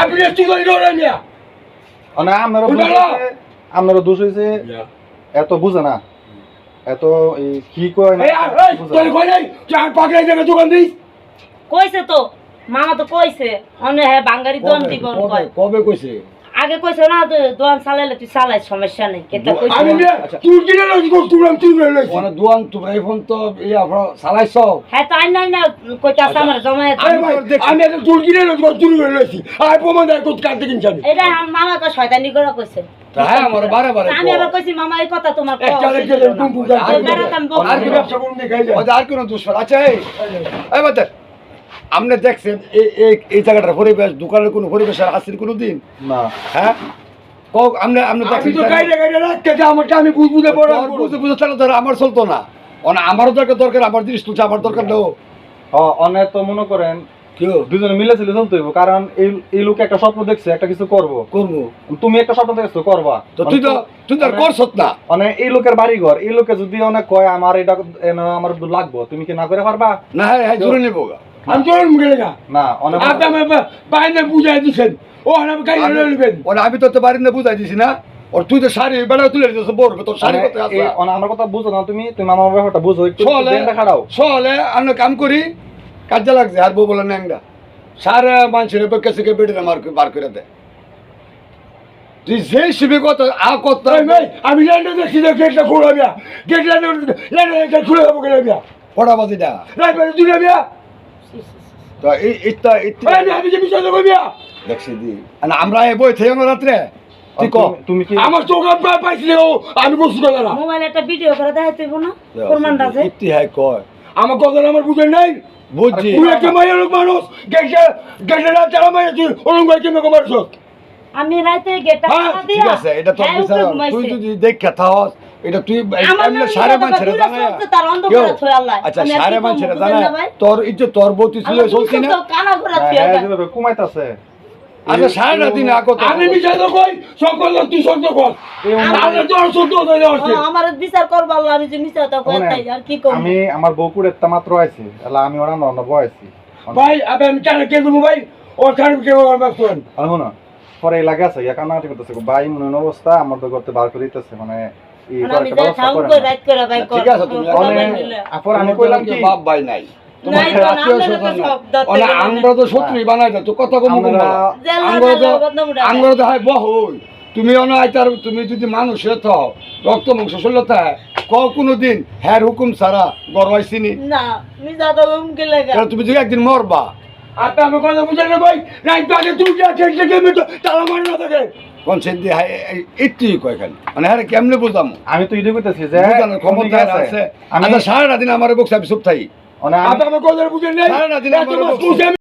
আমি রেস্টি করি না মিয়া। মানে দোষ হয়েছে। হয়েছে এত বুঝে না। এত কি কয় না তোর কই নাই? চার পাকড়াই যাবে দোকান কইছে তো মামা তো কইছে। অনে হ্যাঁ বাঙ্গারি দোয়ান দিব কবে কইছে? আগে কইছে না তো দোয়ান চালাইলে তুই চালাই সমস্যা নেই। কেতা কইছে আমি মিয়া আচ্ছা। তুই কিনে লইছি তুই আমি তুই কিনে লইছি। মানে দোয়ান তোমরা এখন তো এই আপনার চালাইছ। হ্যাঁ তাই নাই না কইতাছে আমার জমায়ে আরে ভাই আমি একটা তুই কিনে লইছি তুই কিনে লইছি। আর প্রমাণ দেয় কোথ কাটতে কিনছি আমি এটা আমার মামা কয় শয়তানি করে কইছে। হ্যাঁ আমার বারে বারে আমি আবার কইছি মামা এই কথা তোমার না। বকবো আর কি ব্যবসা করুন দেখাই যায়। আর কোনো দুষ্ফল আচ্ছা এই। এই বাচ্চা আপনি দেখছেন এই এই জায়গাটার পরিবেশ দোকানের কোনো পরিবেশ আর আসেন কোনো দিন? না। হ্যাঁ? কক আপনি আপনি আমি দেখছেন বুঝ বুঝে আমার চলতো না। অন আমারও দরকার দরকার আমার জিনিস তুলছে আমার দরকার নেও অনেক তো মনে করেন দুজনে মিলে ছিল চলতে হইব কারণ এই এই লোক একটা স্বপ্ন দেখছে একটা কিছু করব। করব। তুমি একটা স্বপ্ন দেখছ করবা। তো তুই তো তুই তো আর করছত না। মানে এই লোকের বাড়ি ঘর এই লোকে যদি অনেক কয় আমার এটা এন আমার লাগবো তুমি কি না করে পারবা? না হ্যাঁ হ্যাঁ জুড়ে নেব। আমি তোর মুখে লেগা। না আপনি আমার বাইরে বুঝাই দিছেন। ও আমি আমি তো তো বাড়ি বুঝাই দিছি না। ওর তুই তো শাড়ি বেড়া তুলে দিতেছ বড় তোর শাড়ি মানে করতে আমার কথা বুঝো না তুমি। তুমি আমার ব্যাপারটা বুঝো একটু চলে খাড়াও। চলে আমরা কাম করি কাজে লাগছে আর বউ বলে ন্যাংরা সারা মানুষের বেকে থেকে বেড়ে মার বার করে দেয় তুই যে শিবে কত আ কত তাই ভাই আমি ল্যান্ডে দেখছি গেটটা খোলা গেট ল্যান্ডে খুলে দেবো গেলে বিয়া পড়া বাজি রাইট ভাই দুলে বিয়া তো এই আমি আমি যে বিষয় দেবো দেখছি দি। আর আমরা এ বই থেকে না রাত্রে। তুই ক? তুমি- তুমি কি আমার চোখ প্রায় পাইছিল ও আমি বসু কথা না মোবাইলে একটা ভিডিও করে দেখাই না? প্রমাণটা আছে? ইত্তি কয়? আমার কথা আমার বুঝে নাই? বুঝছি। তুই একটা মায়ের লোক মানুষ গেটে গেটে রাত চালা মায়ের তুই ওরম করে কেমন মারছ আমি রাতে গেটটা হ্যাঁ, তালা ঠিক আছে এটা তোর হ্যাঁ, বিচার তুই যদি দেখে থাকস এটা তুই আমার সারে জানে কেউ? আল্লাহ। আচ্ছা আমি সারে না ভাই? তোর ইজ্জত তোর ছিল আমার চলছি না? থুয়ে হ্যাঁ, কুমাইতাছে আচ্ছা সাড়ে না দিন আগত আমি বিষয় তো কই সব তুই সত্য কর। এই তোর সত্য কথা হচ্ছে আমার বিচার করব আল্লাহ আমি যে মিছা তো কই তাই আর কি করব? আমি আমার বউকুর একটা মাত্র আইছি। তাহলে আমি ওরা বয়সি ভাই আমি কে দেবো ভাই? ও কে না পরে লাগে আছে করতেছে। ভাই মনে অবস্থা আমার তো করতে বার করে দিতেছে মানে মানে ঠিক আছে, তুমি। আপর আমি কইলাম কি? বাপ ভাই নাই। আমরা তো বানাই তো কথা কম আমরা তো হয় তুমি তুমি যদি মানুষ হত রক্ত মাংস শরীরতা ক কোনো দিন হ্যার হুকুম ছাড়া গড়াইছিনি না তুমি যদি একদিন মরবা। আপনি আমি কথা বুঝেন না ভাই রাইট তো আগে তুই যা খেলতে থেকে আমি তো তালা মারি না থাকে। কোন একটু মানে হ্যাঁ কেমনে বুঝাম? আমি তো যে ক্ষমতা আছে। আমি আচ্ছা সারাটা দিন আমার বুক চুপ কথা নাই? সারা দিন